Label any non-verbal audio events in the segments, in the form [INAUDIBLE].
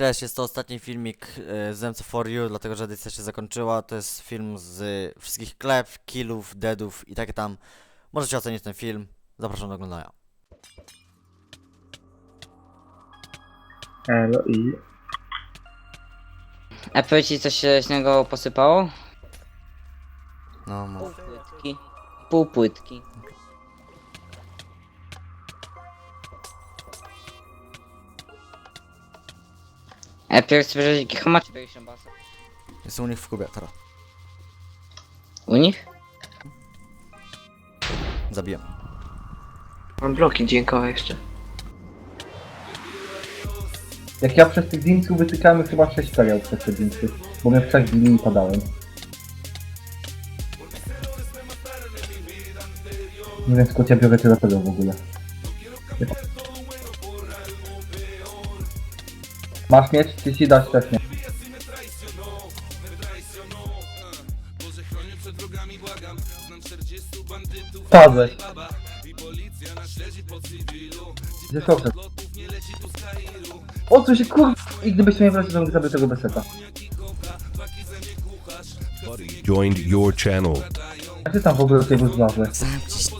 Cześć, jest to ostatni filmik e, z MC4U, dlatego że edycja się zakończyła. To jest film z wszystkich klep, killów, deadów i takie tam. Możecie ocenić ten film. Zapraszam do oglądania. Elo i... A powiedz ci coś się z niego posypało? No, Pół mów. płytki. Pół A pierwszy spojrzeć jaki macie pierwszą basę? Jest u nich w kubie, teraz. U nich? Zabiję. Mam bloki dźwiękowe jeszcze. Jak ja przez tych dimsów wytykałem chyba 6 pereł przez te dimsy, bo mnie w trzech dni padałem. Nie wiem skąd ja biorę tyle pereł w ogóle. Masz mieć? Czy ci dać też nie? Padłeś. Gdzie? O co się kur... I gdybyś mnie wreszcie to bym zabił tego beseta. joined your channel. A ty tam w ogóle tutaj rozważę? Zamknij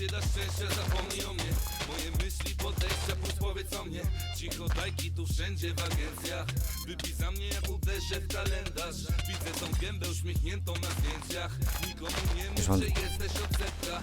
się da szczęścia, zapomnij o mnie. Moje myśli, podejścia, plus powiedz o mnie. Cicho dajki tu wszędzie w agencjach. Wypij za mnie jak uderzę w kalendarz. Widzę tą gębę uśmiechniętą na zdjęciach. Nikomu nie mów, że jesteś odsetka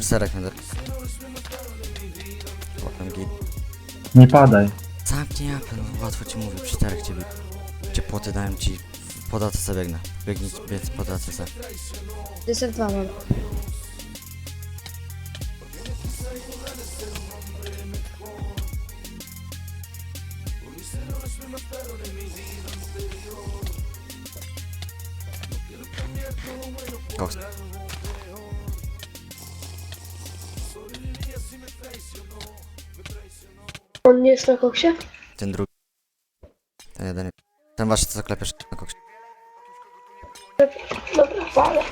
Serek będę. Potem git. Nie padaj. Zamknij apel, no łatwo ci mówię, przy czterech ciebie. Cię płoty dałem ci. Po dace biegnę. Biegnij, biec po dace se. Deser 2 mam. Koks. On nie jest na koksie? Ten drugi. Ten jeden. Ten wasz co klepiesz na koksie. Dobra, palek.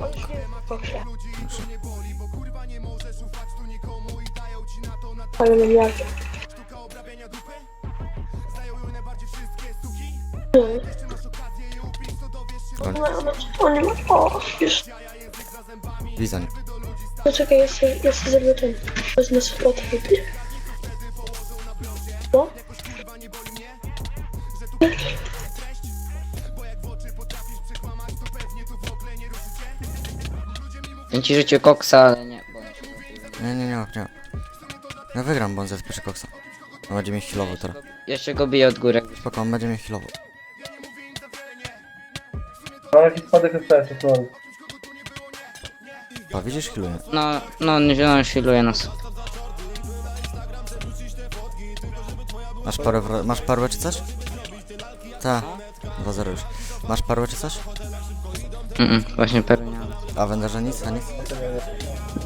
On już nie jest na koksie. Ale. No, no, on nie ma... O, już. Lizań. Poczekaj, jeszcze, jeszcze zrobię ten. Wezmę spot wypię. Ten ci rzucił koksa, ale nie, bo się zabił. Nie, nie, nie, nie. Ja wygram, bo on zespie koksa. On będzie mnie healował teraz. Jeszcze go bije od góry. Spoko, on będzie mnie healował. Mam jakiś spadek FPS, to Pa, widzisz, healuje. No, no, nie on shielduje nas. Masz parę, wro- masz parę czy coś? Ta. 2-0 już. Masz parę czy coś? Mm, -mm właśnie pełnia. A wędrze nic, a nic?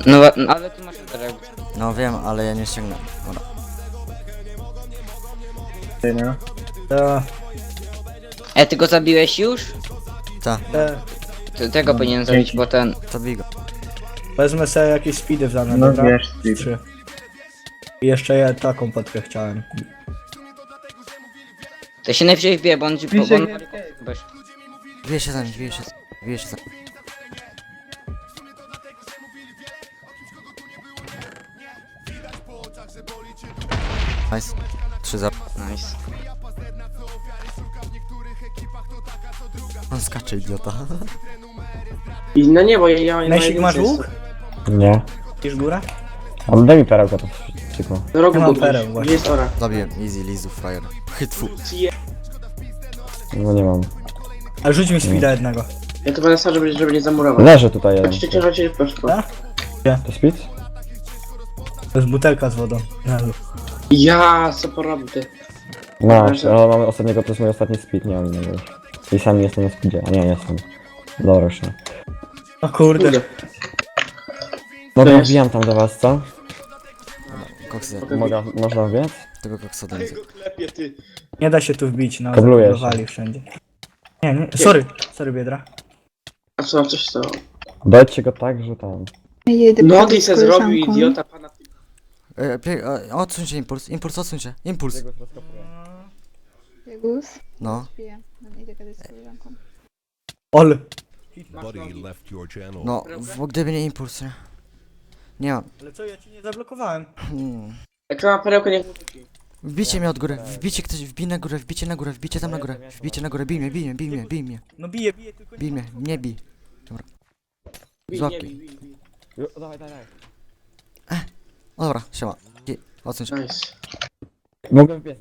No, wa- no, ale ty masz teraz. No wiem, ale ja nie ściągnę. Dobra. nie? E, ty go zabiłeś już? Ta, Ty, tego powinien zabić, bo ten... to bigo. Wezmę sobie jakieś speedy w dane, No dobra? wiesz. Trzy. I jeszcze ja taką podkę chciałem. To się najwyżej wbije, bo on ci bo on... Weź. Się za nim, wbije się, za nim. Nice. 3 za... Nice. On skacze, idiota. I no nie, bo ja, ja Nesik, masz łuk? Nie. Iż góra? A daj mi perełkę to Do rogu Ja mam pereł właśnie. Gdzie jest ora? Zabiłem, easy, lizu, frajer. [LAUGHS] Chytwu. No nie mam. Ale rzuć mi speeda jednego. Ja to będę stał, żeby, żeby nie zamurować. Leży tutaj jeden. Chodźcie, chodźcie, proszę. Tak? To speed? To jest butelka z wodą. Jezu. Ja, co? No, Leży. ale mamy ostatniego, to jest mój ostatni speed, nie mam innego już. I sam jestem na speedzie, a nie, jestem. Dobra, już nie. O kurde. Kurde. Dobra, jest? wbijam tam do was, co? Koksy, Mogę, można wbiec? tego koksa klepie ty. Nie da się tu wbić, no. Kablujesz. zablokowali wszędzie. Nie, nie. Sorry. Sorry, biedra. A co, coś co? Dojdźcie go tak, że tam. Jedę No z se zrobił idiota pana. E, pie, e, odsuń się impuls, impuls, odsuń się, impuls. Biegus? No. No, idę gadać z koleżanką. Ol. Buddy left your channel. No, w, gdyby nie impuls, nie? Nie mam. Ale co, ja ci nie zablokowałem. Hmm. Jak ma perełkę, niech mu rzuci. Wbicie mnie od góry, wbicie ktoś, wbij na górę, wbicie na górę, wbicie tam na górę, wbicie na górę, bij mnie, bij mnie, bij mnie, bij mnie, No bije, bije, tylko nie. bij mnie, nie bij. Bij, Złap nie, mnie. bij, bij, bij. Dawaj, dawaj, dawaj. O dobra, siema. I- Odsuń się. Nice. Wbiec.